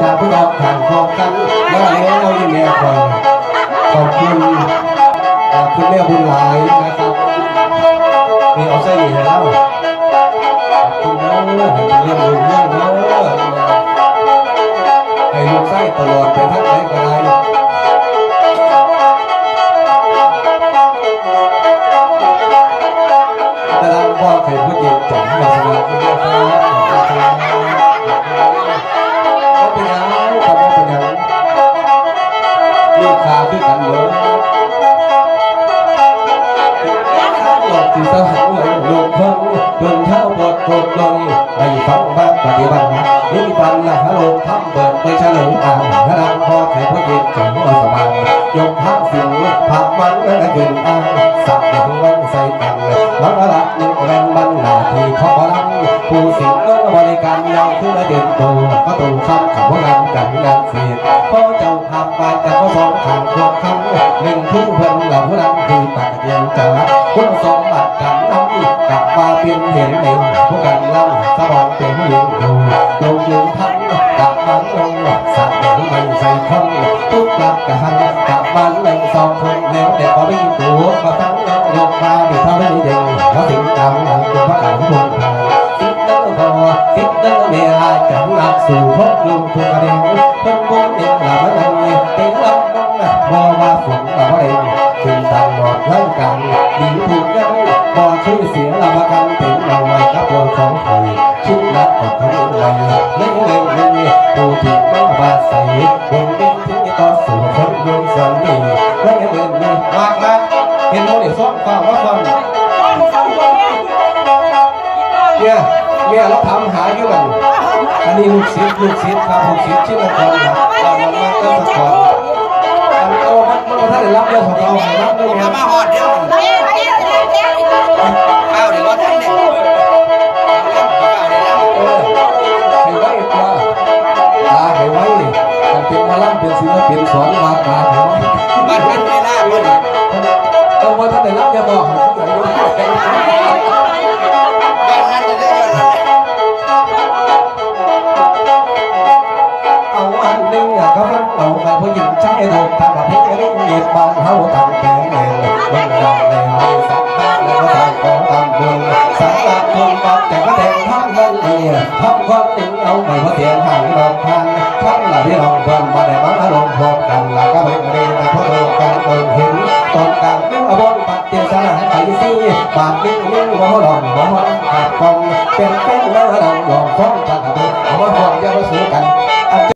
จากผู้รับทางขอบกันแล้วแล้วเราอยู่แม่คอยขอบคุณเอ่อคุณแม่บุญหลายนะครับนี่เอาเส้นนี่ให้เราขอบคุณนะให้เรื่องลุงเรื่องเนาะให้ลูกไส้ตลอดไปทั้งไหนก็ได้แต่ละพ่อเคยพูดเย็นจังมาสนาคุณแม่ครับ คือกันเหมือนหลอกที่สหังเลยลงเพิ่งจนเท้าปวดปวดลงในฟังบ้านปฏิบัตินี่ปันละฮัลโหลทำเปิดไปเฉลิมอ่างพระรามพ่อเคยพูดเย็นจังมาสบายยกพักสิ่งผักมันและเกินอ้างสักเด็กวันใส่กันมันละหนึ่งแรงบันหน้าที่ขอรังผู้สิ่งก็บริการยาวขึ้นและเดินโตก็ตูคำขับว่างานกันงานเสียพ่อเจ้า เหล่าผู้นั้นคือตักเดียนจ๋าคุณสมบัติกันนั้นกลับมาเป็นเห็นเองผู้กันเล่าสะบอนเป็นยิงดูลงยืนทั้งกลับมันลงสัตว์เด็กไม่ใส่คามหมดไล่กันดีถูกยังบ่ช่วยเสียละประกันเต็งเราไว้กับตัวของใครชุดนักกับทั้งไว้เล่นเล่นเล่นผู้ที่มาบาดใส่บนดินที่ต่อสู่คนยงสันนี่เล่นเล่นนี่มากนะเห็นโมเดลซ้อมฟังว่าฟังเนี่ยเนี่ยเราทำหาอยู่กันอันนี้ลูกศิษย์ลูกศิษย์ครับลูกศิษย์ชื่อนครครับตามมาเจ้าสกรอั สอนมาตาบ้านเป็นเวลาเมื่อไหร่เอาว่าถ้าได้รับอย่าบอกให้ทุกอย่างรู้บ้านนั้นจะได้เงินเอาอันนึงอะก็มันเอาไปผู้หญิงใช้โดนทำกับพี่ลูกเงียบบานเฮาตั้งแต่เองมันยอมในห้องสักตาแล้วก็ทา วามจริงเอาไปว่าเตียงห่างดอกทางทั้งหลายที่ลองเพิ่นมาได้มาลงพบกันหล้วก็เป็นเรียนแต่พวกันเบิ่งเห็นตอนกลางเรื่อบนปัดเตียงสลายไปสิบาดนิ้วนิ้วหัวหลอนหัวขาดกองเป็นเป็นแล้วเราหลอกฟ้องจักรเอามาฟ้องอย่ามาสู้กัน